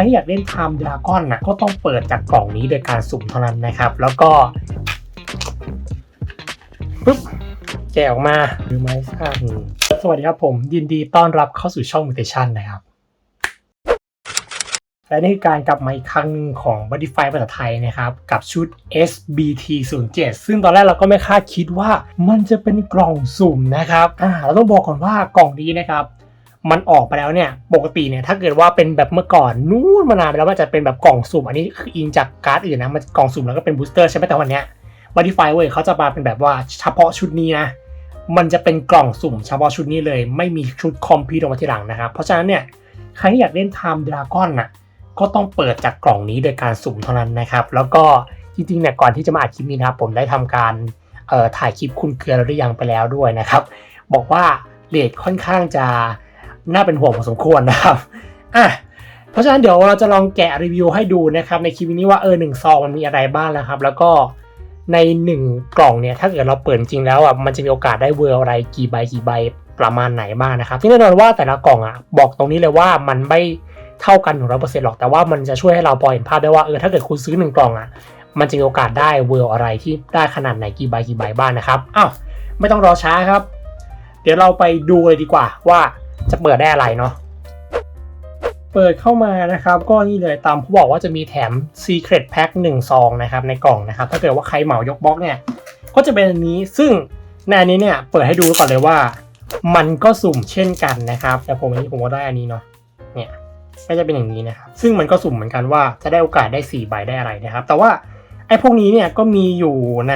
รที่อยากเล่นไทม์ดราก้อนนะก็ต้องเปิดจากกล่องนี้โดยการสุ่มเท่านั้นนะครับ แล้วก็ปุ๊บแกะออกมาหรือไม้สั้นสวัสดีครับผมยินดีต้อนรับเข้าสู่ช่องมิเตชันนะครับ และนี่คือการกลับมาอีกครั้งหนึ่งของ b o d y f y ภาษาไทยนะครับ กับชุด SBT 0 7ซึ่งตอนแรกเราก็ไม่คาดคิดว่ามันจะเป็นกล่องสุ่มนะครับอ่าเราต้องบอกก่อนว่ากล่องนี้นะครับ มันออกไปแล้วเนี่ยปกติเนี่ยถ้าเกิดว่าเป็นแบบเมื่อก่อนนู้นมานานไปแล้วมันจะเป็นแบบกล่องสุ่มอันนี้คืออิงจากการ์ดอื่นนะมันกล่องสุ่มแล้วก็เป็นบูสเตอร์ใช่ไหมแต่วันเนี้ย b o d y f y เว้ยเขาจะมาเป็นแบบว่าเฉพาะชุดนี้นะมันจะเป็นกล่องสุ่มเฉพาะชุดนี้เลย ไม่มีชุดคอมพิวต์ออกมาทีหลังนะครับ เพราะฉะนั้นเนี่ยใครที่อยากเล่น Time Dragon น่ะก็ต้องเปิดจากกล่องนี้โดยการสุ่มเท่านั้นนะครับ แล้วก็จริงๆเนี่ยก่อนที่จะมาอัดคลิปนี้นะครับผมได้ทำการถ่ายคลิปคุณเกลือหรือยังไปแล้วด้วยนะครับ บอกว่าเรทค่อนข้างจะ น่าเป็นห่วงพอสมควรนะครับอะเพราะฉะนั้นเดี๋ยวเราจะลองแกะรีวิวให้ดูนะครับในคลิปนี้ว่าเออหนึ่งซองมันมีอะไรบ้างนะครับ แล้วก็ในหนึ่งกล่องเนี่ยถ้าเกิดเราเปิดจริงแล้วอะมันจะมีโอกาสได้เวอร์อะไรกี่ใบกี่ใบประมาณไหนบ้างนะครับซึ่แน่นอนว่าแต่ละกล่องอะบอกตรงนี้เลยว่ามันไม่เท่ากันหนึ่งร้อยเปอร์เซ็นต์หรอกแต่ว่ามันจะช่วยให้เราพอเห็นภาพได้ว่าเออถ้าเกิดคุณซื้อหนึ่งกล่องอะมันจะมีโอกาสได้เวอร์อะไรที่ได้ขนาดไหนกี่ใบกี่ใบบ้างนะครับอ้าวไม่ต้องรอช้าครับ เดี๋ยวเราไปดูเลยดีกว่าว่า จะเปิดได้อะไรเนาะเปิดเข้ามานะครับ ก็นี่เลยตามเขาบอกว่าจะมีแถม Secret Pack 1ซองนะครับในกล่องนะครับ ถ้าเกิดว่าใครเหมายกบล็อกเนี่ย ก็จะเป็นอันนี้ซึ่งในอันนี้เนี่ยเปิดให้ดูก่อนเลยว่า มันก็สุ่มเช่นกันนะครับ แต่ผมอันนี้ผมก็ได้อันนี้เนาะเนี่ยก็จะเป็นอย่างนี้นะครับ ซึ่งมันก็สุ่มเหมือนกันว่าจะได้โอกาสได้4ใบได้อะไรนะครับ แต่ว่าไอ้พวกนี้เนี่ยก็มีอยู่ใน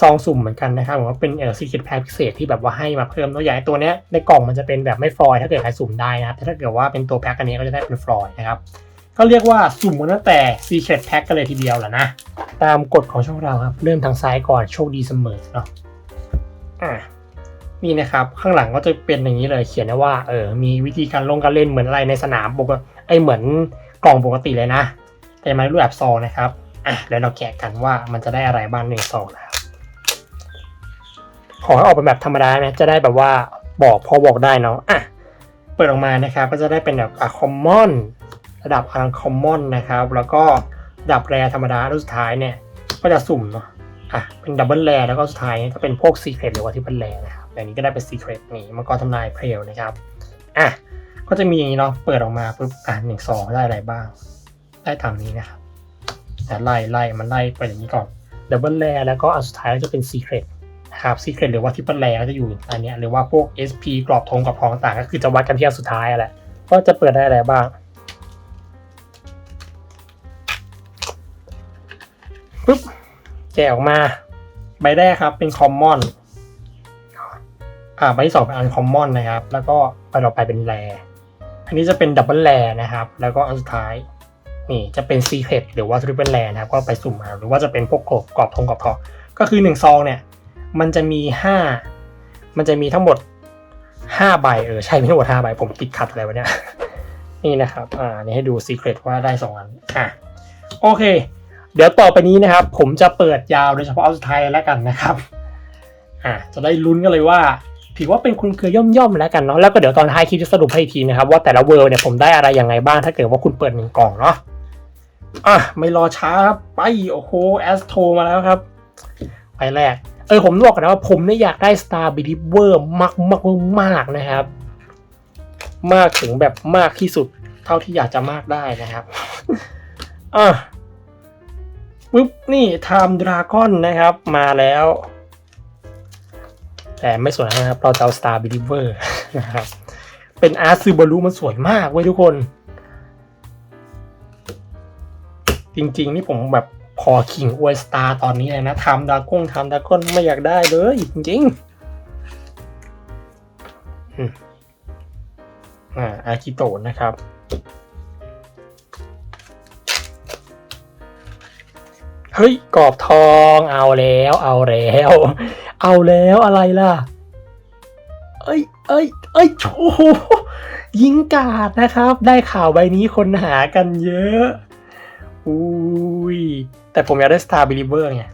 ซองสุ่มเหมือนกันนะครับผมว่าเป็นเออซีคิดแพคพิเศษที่แบบว่าให้มาเพิ่มตัวอย่ตัวเนี้ยในกล่องมันจะเป็นแบบไม่ฟลอยถ้าเกิดใครสุ่มได้นะครับแต่ถ้าเกิดว่าเป็นตัวแพ็คอันนี้ก็จะได้เป็นฟลอยนะครับก็เรียกว่าสุ่มกันตั้งแต่ Secret Pack กันเลยทีเดียวแหละนะตามกฎของช่องเราครับเริ่มทางซ้ายก่อนโชคดีเสมอเนาะอะนี่นะครับข้างหลังก็จะเป็นอย่างนี้เลยเขียนว่าเออมีวิธีการลงการเล่นเหมือนอะไรในสนามปกติไอเหมือนกล่องปกติเลยนะ แต่มาในรูปแบบซองนะครับอะแล้วเราแกะกันว่ามันจะได้อะไรบ้างในซองนะครับ ขอให้ออกเป็นแบบธรรมดานะจะได้แบบว่าบอกพอบอกได้เนาะอะเปิดออกมานะครับก็จะได้เป็นแบบอะคอมมอนระดับอันคอมมอนนะครับ แล้วก็ระดับแรธรรมดาแล้วสุดท้ายเนี่ยก็จะสุ่มเนาะอะเป็นดับเบิลแรแล้วก็สุดท้ายจะเป็นพวกซีเครตหรือว่าทิปเปิลแรนะครับอย่างนี้ก็ได้เป็นซีเครตนี่มังกรทำนายเพลวนะครับอะก็จะมีอย่างนี้เนาะเปิดออกมาปุ๊บอะหนึ่งสองได้อะไรบ้าง ได้ตามนี้นะครับแต่ไล่ไล่มันไล่ไปอย่างนี้ก่อนดับเบิลแรแล้วก็อันสุดท้ายก็จะเป็นซีเครต นะครับซีเครตหรือว่าทิปเปิลแรก็จะอยู่อันนี้หรือว่าพวก SP กรอบธงกับทองต่างก็คือจะวัดกันที่อันสุดท้ายแหละก็จะเปิดได้อะไรบ้างปุ๊บแกะออกมา ใบแรกครับเป็นคอมมอนอ่าใบที่สองเป็นอันคอมมอนนะครับ แล้วก็ใบต่อไปเป็นแรอันนี้จะเป็นดับเบิลแรนะครับ แล้วก็อันสุดท้ายนี่จะเป็นซีเครตหรือว่าทริปเปิลแรนะครับ ก็ไปสุ่มมาหรือว่าจะเป็นพวกกรอบกรอบทงกรอบทองก็คือหนึ่งซองเนี่ย มันจะมีห้ามันจะมีทั้งหมดห้าใบเออใช่มีทั้งหมดห้าใบผมติดขัดอะไรวะเนี่ยนี่นะครับอ่านี่ให้ดูซีเครตว่าได้สองอันอะโอเค เดี๋ยวต่อไปนี้นะครับ ผมจะเปิดยาวโดยเฉพาะเอาสุดท้ายแล้วกันนะครับอะจะได้ลุ้นกันเลยว่าถือว่าเป็นคุณเคยย่อมๆแล้วกันเนาะแล้วก็เดี๋ยวตอนท้ายคลิปจะสรุปให้อีกทีนะครับว่าแต่ละเวิร์เนี่ยผมได้อะไรยังไงบ้างถ้าเกิดว่าคุณเปิดหนึ่งกล่องเนาะอะไม่รอช้าครับไปโอ้โหแอสโทมาแล้วครับ ไปแรก เออผมบอกกันนะว่าผมเนี่ยอยากได้ Star Believer มากมากมากนะครับ มากถึงแบบมากที่สุด เท่าที่อยากจะมากได้นะครับอะปุ๊บนี่ไทม์ดราก้อนนะครับมาแล้ว แต่ไม่สวยนะครับ เราจะเอา Star Believer นะครับ เป็นอาร์ซูบารุมันสวยมากเว้ยทุกคน จริง ๆ นี่ผมแบบ พอขิงอวยสตาร์ตอนนี้เลยนะทำดราก้งทำดราก้นไม่อยากได้เลยจริงๆอ่าอากิโตะนะครับเฮ้ยกรอบทองเอาแล้ว เอาแล้ว เอาแล้วอะไรล่ะ เอ้ยเอ้ยเอ้ยโอ้โหยิงกาดนะครับ ได้ข่าวใบนี้คนหากันเยอะอุ้ย แต่ผมอยากได้ Star Believer ไง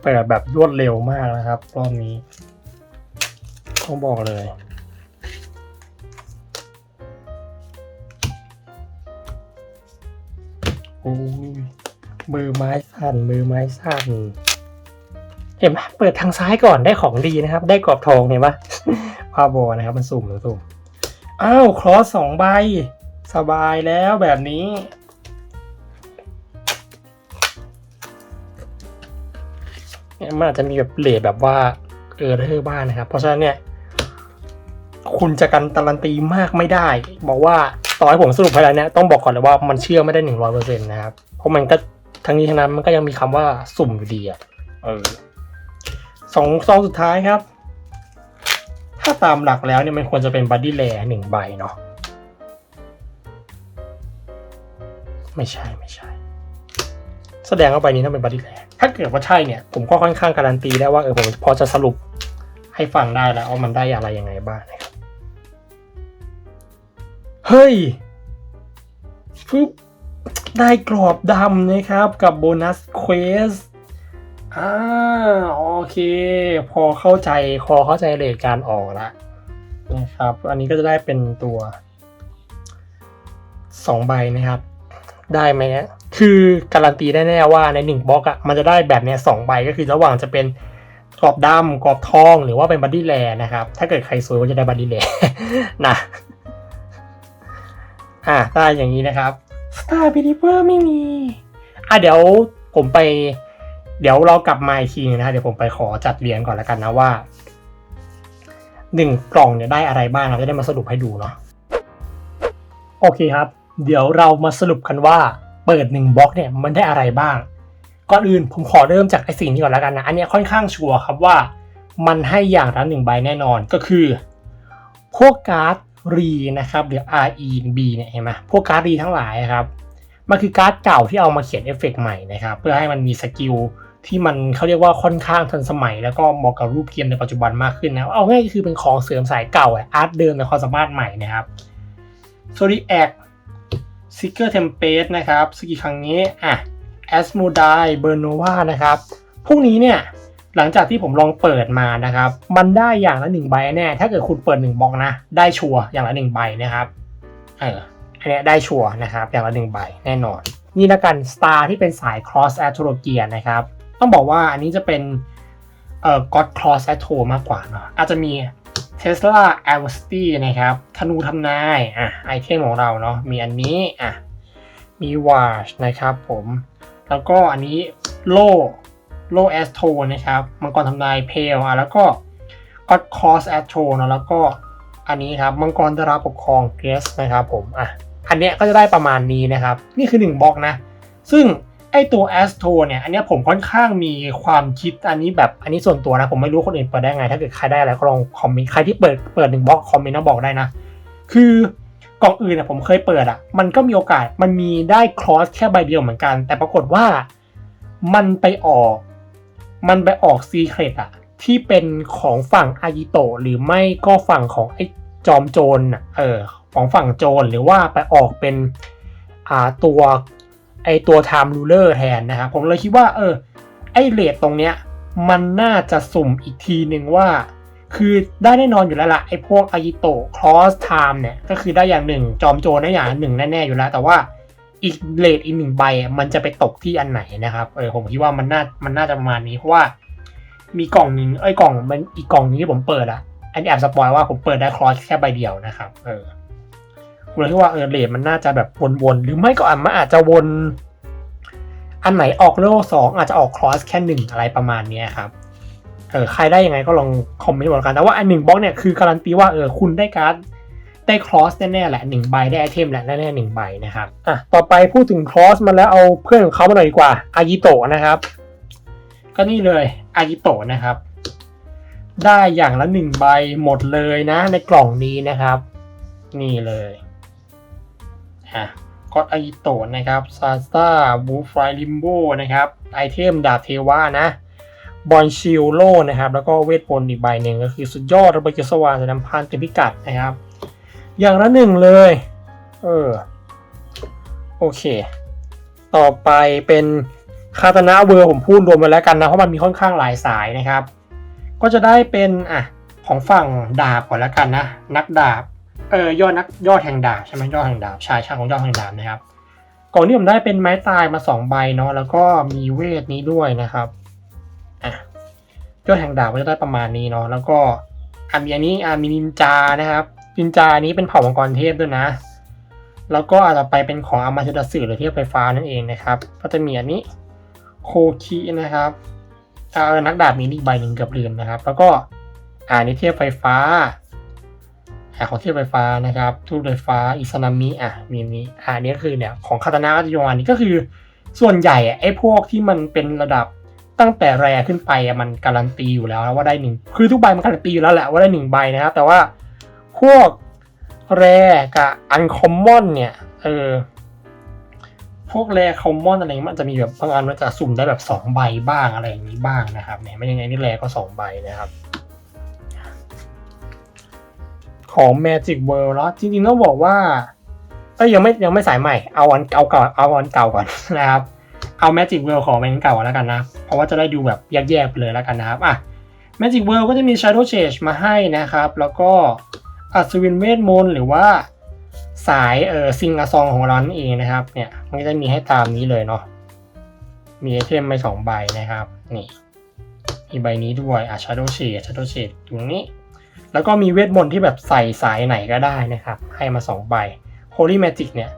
เปิดแบบรวดเร็วมากนะครับ รอบนี้ต้องบอกเลย โอ้ยมือไม้สั่นมือไม้สั่นเห็นไหมเปิดทางซ้ายก่อนได้ของดีนะครับ ได้กรอบทองเห็นปะพาโบนะครับ มันสุ่มมันสุ่มอ้าวครอสสองใบ สบายแล้วแบบนี้ เนี่ยมันอาจจะมีแบบเลทแบบว่าเออเธอบ้างนะครับ เพราะฉะนั้นเนี่ย คุณจะกันการันตีมากไม่ได้ บอกว่าต่อให้ผมสรุปไปแล้วเนี่ยต้องบอกก่อนเลยว่ามันเชื่อไม่ได้หนึ่งร้อยเปอร์เซ็นต์นะครับ เพราะมันก็ทั้งนี้ทั้งนั้นมันก็ยังมีคำว่าสุ่มอยู่ดีอะเออสองซองสุดท้ายครับ ถ้าตามหลักแล้วเนี่ยมันควรจะเป็นบัดดี้แลหนึ่งใบเนาะไม่ใช่ไม่ใช่ แสดงว่าใบนี้ต้องเป็นบัดดี้แล ถ้าเกิดว่าใช่เนี่ย ผมก็ค่อนข้างการันตีได้ว่าเออผมพอจะสรุปให้ฟังได้แล้วว่ามันได้อะไรยังไงบ้างนะครับเฮ้ยฟึบได้กรอบดำนะครับกับโบนัสเควสอ่าโอเค พอเข้าใจพอเข้าใจเลทการออกละนะครับ อันนี้ก็จะได้เป็นตัวสองใบนะครับ ได้ไหมเนี่ย คือการันตีแน่ๆว่าในหนึ่งบล็อกอะมันจะได้แบบเนี้ยสองใบก็คือระหว่างจะเป็นกรอบดำกรอบทองหรือว่าเป็นบัดดี้แลนะครับ ถ้าเกิดใครสวยก็จะได้บัดดี้แลนะอะได้อย่างนี้นะครับ Star b e l i e v e r ไม่มีอะเดี๋ยวผมไป เดี๋ยวเรากลับมาอีกทีนึงนะเดี๋ยวผมไปขอจัดเรียงก่อนแล้วกันนะว่าหนึ่งกล่องเนี่ยได้อะไรบ้างเราจะได้มาสรุปให้ดูเนาะโอเคครับ เดี๋ยวเรามาสรุปกันว่า เปิดหนึ่งบล็อกเนี่ยมันได้อะไรบ้าง ก่อนอื่นผมขอเริ่มจากไอสิ่งนี้ก่อนแล้วกันนะ อันนี้ค่อนข้างชัวร์ครับว่ามันให้อย่างละหนึ่งใบแน่นอนก็คือ พวกการ์ดรีนะครับหรือ RE B เนี่ยเห็นไหมพวกการ์ดรีทั้งหลายครับมันคือการ์ดเก่าที่เอามาเขียนเอฟเฟกต์ใหม่นะครับเพื่อให้มันมีสกิลที่มันเขาเรียกว่าค่อนข้างทันสมัย แล้วก็เหมาะกับรูปเกมในปัจจุบันมากขึ้นนะเอาง่ายๆคือเป็นของเสริมสายเก่าออาร์ตเดิมในความสามารถใหม่นะครับโซดิแอค ซิกเกอร์เทมเพสนะครับสกิลครั้งนี้อะแอสโมไดเบอร์โนวานะครับพวกนี้เนี่ยหลังจากที่ผมลองเปิดมานะครับ มันได้อย่างละหนึ่งใบแน่ ถ้าเกิดคุณเปิดหนึ่งบล็อกนะ ได้ชัวร์อย่างละหนึ่งใบนะครับ เอออันนี้ได้ชัวร์นะครับ อย่างละหนึ่งใบแน่นอน นี่ละกัน Star ที่เป็นสาย Cross a s t r o g e a นะครับ ต้องบอกว่าอันนี้จะเป็นเอ่อ God Cross a t o มากกว่าเนาะอาจจะมี Tesla a v e r s t y นะครับ ธนูทำนาย อะ ไอเทมของเราเนาะ มีอันนี้ อะ มี Watch นะครับผม แล้วก็อันนี้โล่โล่แอสโทนะครับ มังกรทำนายเพลอะ แล้วก็ก็คอสแอสโทเนาะ แล้วก็อันนี้ครับ มังกรดาราปกครองเกสนะครับผม อะ อันเนี้ยก็จะได้ประมาณนี้นะครับ นี่คือ 1บล็อกนะ ซึ่ง ไอตัวแอสโทเนี่ยอันนี้ผมค่อนข้างมีความคิดอันนี้แบบอันนี้ส่วนตัวนะ ผมไม่รู้คนอื่นเปิดได้ไง ถ้าเกิดใครได้อะไรก็ลองคอมเมนต์ใครที่เปิดเปิดหนึ่งบล็อกคอมเมนต์มาบอกได้นะ คือกล่องอื่นอะผมเคยเปิดอะ มันก็มีโอกาสมันมีได้ครอสแค่ใบเดียวเหมือนกัน แต่ปรากฏว่ามันไปออก มันไปออกซีเครตอะที่เป็นของฝั่งอากิโตหรือไม่ก็ฝั่งของไอ้จอมโจรน่ะเออของฝั่งโจรหรือว่าไปออกเป็นอ่าตัว ไอตัว time ruler แทนนะครับผมเลยคิดว่าเออไอเลทตรงเนี้ยมันน่าจะสุ่มอีกทีหนึ่งว่า คือได้แน่นอนอยู่แล้วล่ะไอพวกอากิโตะ cross time เนี่ยก็คือได้อย่างหนึ่ง จอมโจรได้อย่างหนึ่งแน่ๆอยู่แล้ว แต่ว่าอีกเลทอีกหนึ่งใบมันจะไปตกที่อันไหนนะครับเออผมคิดว่ามันน่ามันน่าจะประมาณนี้เพราะว่า มีกล่องหนึงไอ้กล่องมันอีกกล่องนึงที่ผมเปิดอะอันนี้แอบสปอยว่าผมเปิดได้คลอสแค่ใบเดียวนะครับเออ ผมเลยคิดว่าเออเลทมันน่าจะแบบวนๆหรือไม่ก็อาจมันอาจจะวน อันไหนออกโลสองอาจจะออกคลอสแค่หนึ่งอะไรประมาณนี้ครับเออใครได้ยังไงก็ลองคอมเมนต์บอกกันแต่ว่าอันหนึ่งบล็อกเนี่ยคือการันตีว่าเออคุณได้การ์ดได้ครอสแน่ๆแหละหนึ่งใบได้ไอเทมแหละแน่ๆหนึ่งใบนะครับอะต่อไปพูดถึงครอสมาแล้วเอาเพื่อนของเขามาหน่อยดีกว่าอากิโตะนะครับ ก็นี่เลยอากิโตะนะครับ ได้อย่างละหนึ่งใบหมดเลยนะในกล่องนี้นะครับ นี่เลย อะก็อากิโตะนะครับซาสตาบูฟรายลิมโบนะครับ ไอเทมดาบเทวานะ บอลชิลโลนะครับ แล้วก็เวทมนต์อีกใบหนึ่งก็คือสุดยอดระเบิดสว่างสนำพันเต็มพิกัดนะครับ อย่างละหนึ่งเลย เออ โอเค ต่อไปเป็นคาตานะเวอร์ผมพูดรวมไปแล้วกันนะ เพราะมันมีค่อนข้างหลายสายนะครับ ก็จะได้เป็น อะ ของฝั่งดาบก่อนแล้วกันนะ นักดาบ เออยอดนักยอดแห่งดาบใช่ไหมยอดแห่งดาบชายช่างของยอดแห่งดาบนะครับก่องที่ผมได้เป็นไม้ตายมาสองใบเนาะแล้วก็มีเวทนี้ด้วยนะครับอะยอดแห่งดาบก็จะได้ประมาณนี้เนาะแล้วก็อะมีอันนี้อะมีนินจานะครับนินจานี้เป็นเผ่ามังกรเทพด้วยนะ แล้วก็อาจจะไปเป็นของอามาเทดสึหรือเทพไฟฟ้านั่นเองนะครับ ก็จะมีอันนี้โคคินะครับอ่าเออนักดาบมีนี่ใบหนึ่งเกือบลืมนะครับ แล้วก็อ่านี่เทพไฟฟ้า อ่ของเทพไฟฟ้านะครับทูตไฟฟ้าอิซานามิอะมีนี้อ่าอันนี้ก็คือเนี่ยของคาตานะก็จะประมาณนี้ก็คือ ส่วนใหญ่อะไอ้พวกที่มันเป็นระดับตั้งแต่แรขึ้นไปอะมันการันตีอยู่แล้วว่าได้หนึ่งคือทุกใบมันการันตีอยู่แล้วแหละว่าได้หนึ่งใบนะครับแต่ว่าพวกแรกับอันคอมมอนเนี่ยเออพวกแรคอมมอนอะไรมันจะมีแบบบางอันมันจะสุ่มได้แบบสองใบบ้างอะไรอย่างนี้บ้างนะครับเนี่ยไม่ยังไงนี่แรก็สองใบนะครับ ของ Magic World แล้วจริงๆต้องบอกว่าเอ้ยยังไม่ยังไม่สายใหม่เอาอันเอาเก่าเอาอันเก่าก่อนนะครับเอา Magic World ของมันเก่าแล้วกันนะ เพราะว่าจะได้ดูแบบแยกๆไปเลยแล้วกันนะครับอะ Magic World ก็จะมี Shadow Change มาให้นะครับ แล้วก็อัศวินเวทมนต์หรือว่าสายเออซิงอาซองของเรานั่นเองนะครับ เนี่ยมันก็จะมีให้ตามนี้เลยเนาะมีไอเทมไปสองใบนะครับ นี่มีใบนี้ด้วยอะ Shadow Shade Shadow Shade ตรงนี้ แล้วก็มีเวทมนต์ที่แบบใส่สายไหนก็ได้นะครับ ให้มาสองใบ Holy Magic เนี่ย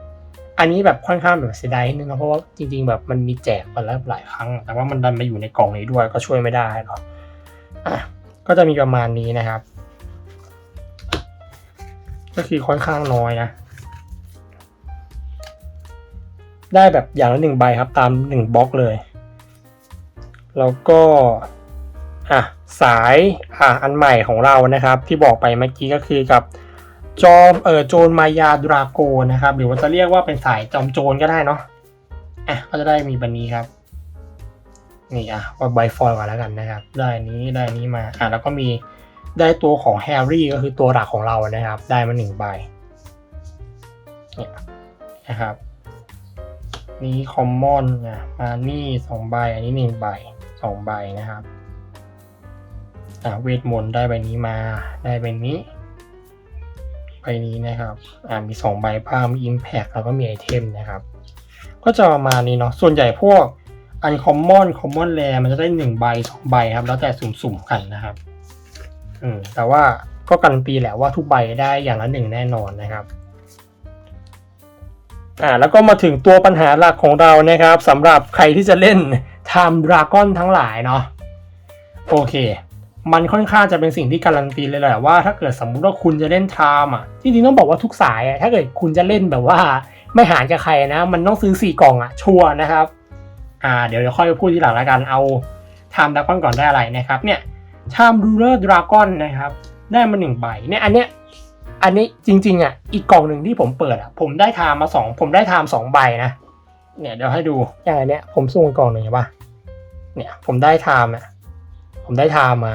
อันนี้แบบค่อนข้างแบบเสียดายนิดนึงนะเพราะว่าจริง ๆ แบบมันมีแจกมาแล้วหลายครั้ง แต่ว่ามันดันมาอยู่ในกล่องนี้ด้วยก็ช่วยไม่ได้หรอกอะก็จะมีประมาณนี้นะครับ ก็คือค่อนข้างน้อยนะ ได้แบบอย่างละหนึ่งใบครับตามหนึ่งบล็อกเลย แล้วก็อะ สายอะอันใหม่ของเรานะครับ ที่บอกไปเมื่อกี้ก็คือกับจอมเออโจรมายาดราโกนะครับ หรือว่าจะเรียกว่าเป็นสายจอมโจรก็ได้เนาะอะก็จะได้มีบันนี้ครับ นี่อะว่าใบฟอยก่อนแล้วกันนะครับ ได้อนี้ได้อนี้มาอะแล้วก็มีได้ตัวของแฮร์รี่ก็คือตัวหลักของเรานะครับ ได้มาหนึ่งใบเนี่ยนะครับ นี้คอมมอนนะมานี่สองใบอันนี้หนึ่งใบสองใบนะครับ เวทมนต์ได้ใบนี้มาได้ใบนี้ใบนี้นะครับอ่ามีสองใบบ้างมีอิมแพคแล้วก็มีไอเทมนะครับ ก็จะประมาณนี้เนาะส่วนใหญ่พวกอันคอมมอนคอมมอนแรมันจะได้หนึ่งใบสองใบครับ แล้วแต่สุ่มๆกันนะครับอืมแต่ว่าก็การันตีแหละว่าทุกใบได้อย่างละหนึ่งแน่นอนนะครับอ่าแล้วก็มาถึงตัวปัญหาหลักของเรานะครับสำหรับใครที่จะเล่น Time Dragon ทั้งหลายเนาะโอเค มันค่อนข้างจะเป็นสิ่งที่การันตีเลยแหละว่าถ้าเกิดสมมุติว่าคุณจะเล่น Time อะจริงๆต้องบอกว่าทุกสายอะถ้าเกิดคุณจะเล่นแบบว่า ไม่หารกับใครนะ มันต้องซื้อสี่กล่องอะชัวร์นะครับอ่าเดี๋ยวค่อยพูดทีหลังล้วกันเอา Time Dragon ก่อนได้อะไรนะครับเนี่ยชามรูเลอร์ดราก้อนนะครับได้มาหนึ่งใบเนี่ยอันเนี้ยอันนี้จริงๆอะอีกกล่องหนึ่งที่ผมเปิดอะผมได้ไทามมาสองผมได้ไทามสองใบนะเนี่ยเดี๋ยวให้ดูอย่างเนี้ยผมส่งกล่องหนึ่งเห็นปะเนี่ยผมได้ไทามอะ ผมได้ทามา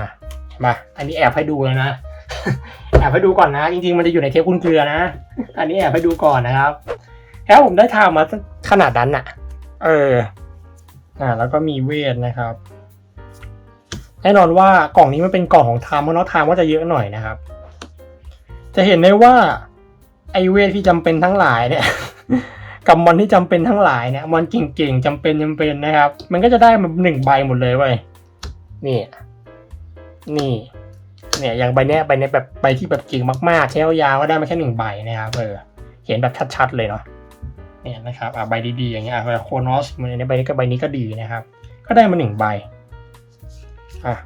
มาอันนี้แอบให้ดูแล้วนะ แอบให้ดูก่อนนะ จริงๆ มันจะอยู่ในเทปคุณเกลือนะ อันนี้แอบให้ดูก่อนนะครับแล้วผมได้ทามาขนาดนั้นอะเออ อ่า แล้วก็มีเวทนะครับ แน่นอนว่ากล่องนี้มันเป็นกล่องของไทม์เพราะเนาะไทม์ก็จะเยอะหน่อยนะครับ จะเห็นได้ว่าไอเวทที่จำเป็นทั้งหลายเนี่ยกับมอนที่จำเป็นทั้งหลายเนี่ยมอนเก่งๆจำเป็นจำเป็นนะครับ มันก็จะได้มาหนึ่งใบหมดเลยเว้ย นี่นี่ เนี่ยอย่างใบเนี้ยใบเนี้ยแบบใบที่แบบเก่งมากๆใช้ยาวก็ได้มาแค่หนึ่งใบนะครับเออเห็นแบบชัดๆเลยเนาะเนี่ยนะครับอะใบดีๆอย่างเงี้ยอะโคโนสมันในใบนี้ก็ใบนี้ก็ดีนะครับ ก็ได้มาหนึ่งใบอะ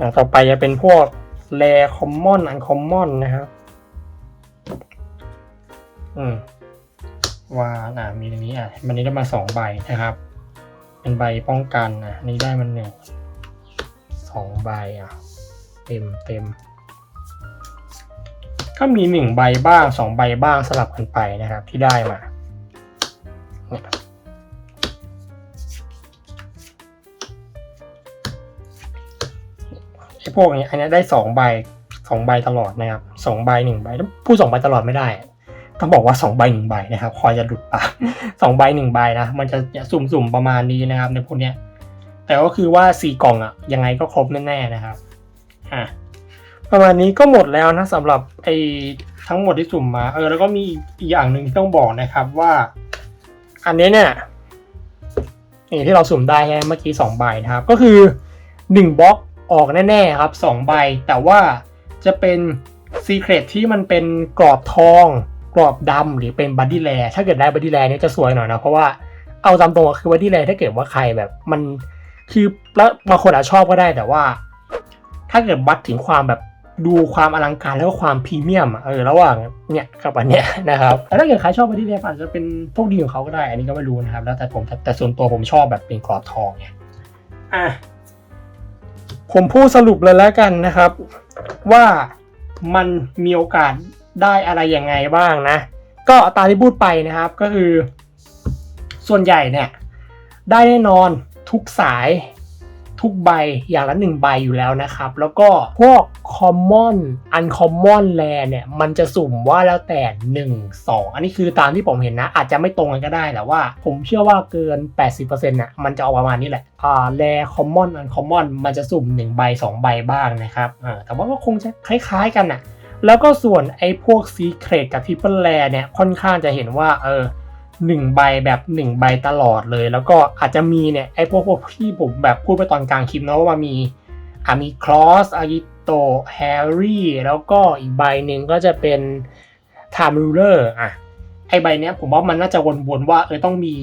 อะต่อไปจะเป็นพวกแรคอมมอนอันคอมมอนนะครับอืมว่าอะมีอันนี้อะมันนี้ได้มาสองใบนะครับ เป็นใบป้องกันอะนนี้ได้มันหนึ่งสองใบอะ เต็มเต็มก็มีหนึ่งใบบ้างสองใบบ้างสลับกันไปนะครับ ที่ได้มาไอ้พวกนี้อันนี้ได้สองใบสองใบตลอดนะครับสองใบหนึ่งใบพูดสองใบตลอดไม่ได้ ต้องบอกว่าสองใบหนึ่งใบนะครับคอยจะหลุดปากสองใบหนึ่งใบนะมันจะสุ่มๆประมาณนี้นะครับ ในพวกเนี้ย แต่ก็คือว่าสี่กล่องอะยังไงก็ครบแน่ๆนะครับอะประมาณนี้ก็หมดแล้วนะสำหรับไอ้ทั้งหมดที่สุ่มมาเออแล้วก็มีอีกอย่างหนึ่งที่ต้องบอกนะครับว่า อันนี้เนี่ยอย่างที่เราสุ่มได้ใช่ไหมเมื่อกี้สองใบนะครับ ก็คือหนึ่งบล็อกออกแน่ๆครับสองใบแต่ว่าจะเป็นซีเครตที่มันเป็นกรอบทอง กรอบดำหรือเป็นบัดดี้แลถ้าเกิดได้บัดดี้แลเนี่ยจะสวยหน่อยนะเพราะว่าเอาตามตรงก็คือบัดดี้แลถ้าเกิดว่าใครแบบมันคือแล้วบางคนอาจชอบก็ได้แต่ว่า ถ้าเกิดบัดถึงความแบบดูความอลังการแล้วก็ความพรีเมียมอะเออระหว่างเนี่ยกับอันเนี้ยนะครับแต่ถ้าเกิดใครชอบบัดดี้แลอาจจะเป็นโชคดีของเขาก็ได้ อันนี้ก็ไม่รู้นะครับแล้วแต่ผมแต่แต่ส่วนตัวผมชอบแบบเป็นกรอบทองไงอะผมพูดสรุปเลยแล้วกันนะครับ ว่ามันมีโอกาส ได้อะไรยังไงบ้างนะ ก็ตามที่พูดไปนะครับก็คือ ส่วนใหญ่เนี่ยได้แน่นอนทุกสายทุกใบอย่างละหนึ่งใบอยู่แล้วนะครับ แล้วก็พวก common uncommon rare เนี่ย มันจะสุ่มว่าแล้วแต่ 1 2 อันนี้คือตามที่ผมเห็นนะ อาจจะไม่ตรงกันก็ได้แต่ว่า ผมเชื่อว่าเกิน 80%น่ะมันจะออกประมาณนี้แหละอ่า rare common uncommon มันจะสุ่ม 1 ใบ 2 ใบบ้างนะครับอ่าแต่ว่าก็คงจะคล้ายๆกันน่ะ แล้วก็ส่วนไอ้พวก Secret กับ Triple Rare เนี่ยค่อนข้างจะเห็นว่าเออหนึ่งใบแบบหนึ่งใบตลอดเลย แล้วก็อาจจะมีเนี่ยไอ้พวกพวกที่ผมแบบพูดไปตอนกลางคลิปนะว่ามีอะมีคลอสอากิโตแฮร์รี่แล้วก็อีกใบหนึ่งก็จะเป็น Time Ruler อะไอ้ใบเนี้ยผมว่ามันน่าจะวนๆว่าเออต้องมี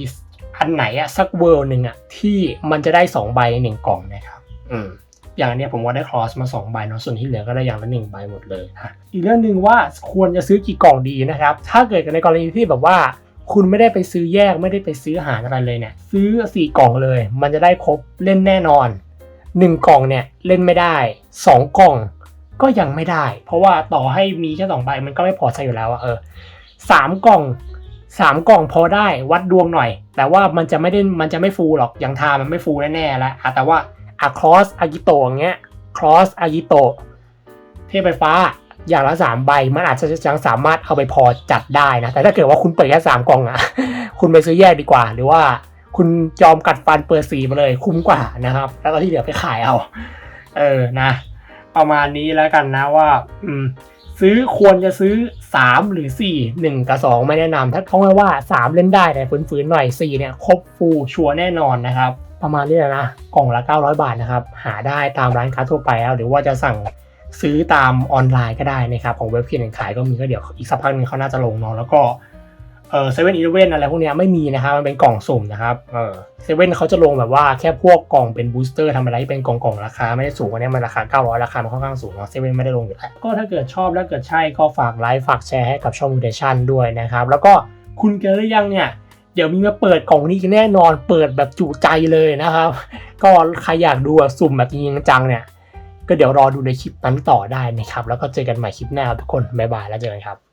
อันไหนอะสักเวิร์หนึ่งอะที่มันจะได้สองใบในหนึ่งกล่องนะครับ อืม อย่างเนี้ยผมว่าได้คลอสมา2ใบเนาะส่วนที่เหลือก็ได้อย่างละ1ใบหมดเลยนะอีกเรื่องหนึ่งว่าควรจะซื้อกี่กล่องดีนะครับ ถ้าเกิดในกรณีที่แบบว่าคุณไม่ได้ไปซื้อแยกไม่ได้ไปซื้อหารอะไรเลยเนี่ยซื้อ 4 กล่องเลย มันจะได้ครบเล่นแน่นอน 1 กล่องเนี่ยเล่นไม่ได้ 2 กล่องก็ยังไม่ได้ เพราะว่าต่อให้มีแค่2ใบมันก็ไม่พอใช้อยู่แล้วอะเออสามกล่องสามกล่องพอได้วัดดวงหน่อย แต่ว่ามันจะไม่ได้มันจะไม่ฟูลหรอกอย่างทามันไม่ฟูลแน่ๆแล้วอะแต่ว่า อะครอสอากิโตะอย่างเงี้ยครอสอากิโตะเทพไฟฟ้าอย่างละสามใบมันอาจจะยังสามารถเอาไปพอจัดได้นะ แต่ถ้าเกิดว่าคุณเปิดแค่สามกล่องอะคุณไปซื้อแยกดีกว่า หรือว่าคุณยอมกัดฟันเปิดสีมาเลยคุ้มกว่านะครับ แล้วก็ที่เหลือไปขายเอา เออนะ ประมาณนี้แล้วกันนะว่า อืม ซื้อควรจะซื้อ 3 หรือ 4 1 กับ 2 ไม่แนะนำถ้าเขาไว้ว่า 3 เล่นได้แต่ฟื้นๆหน่อย 4 เนี่ยครบฟูชัวแน่นอนนะครับ ประมาณนี้แหละนะกล่องละ 900 บาทนะครับ หาได้ตามร้านค้าทั่วไปแล้ว หรือว่าจะสั่งซื้อตามออนไลน์ก็ได้นะครับ ของเว็บเขียนขายก็มีก็เดี๋ยวอีกสักพักหนึงเขาน่าจะลงเนาะแล้วก็เออเซเว่นอีเลเว่นอะไรพวกเนี้ยไม่มีนะครับ มันเป็นกล่องสุ่มนะครับเออเซเว่นเขาจะลงแบบว่าแค่พวกกล่องเป็นบูสเตอร์ทำอะไรที่เป็นกล่องกล่องราคาไม่ได้สูงกว่านี้มันราคา 900 ราคามันค่อนข้างสูงเนาะเซเว่นไม่ได้ลงอยู่แล้วก็ถ้าเกิดชอบแล้วเกิดใช่ก็ฝากไลค์ฝากแชร์ให้กับช่องมูเดชันด้วยนะครับแล้วก็คุณเกิดหรือยังเนี่ย ดี๋ยวมีมาเปิดกล่องนี้แน่นอนเปิดแบบจุใจเลยนะครับ ก็ใครอยากดูสุ่มแบบจริงจังเนี่ย ก็เดี๋ยวรอดูในคลิปนั้นต่อได้นะครับ แล้วก็เจอกันใหม่คลิปหน้าทุกคนบ๊ายบายแล้วเจอกันครับ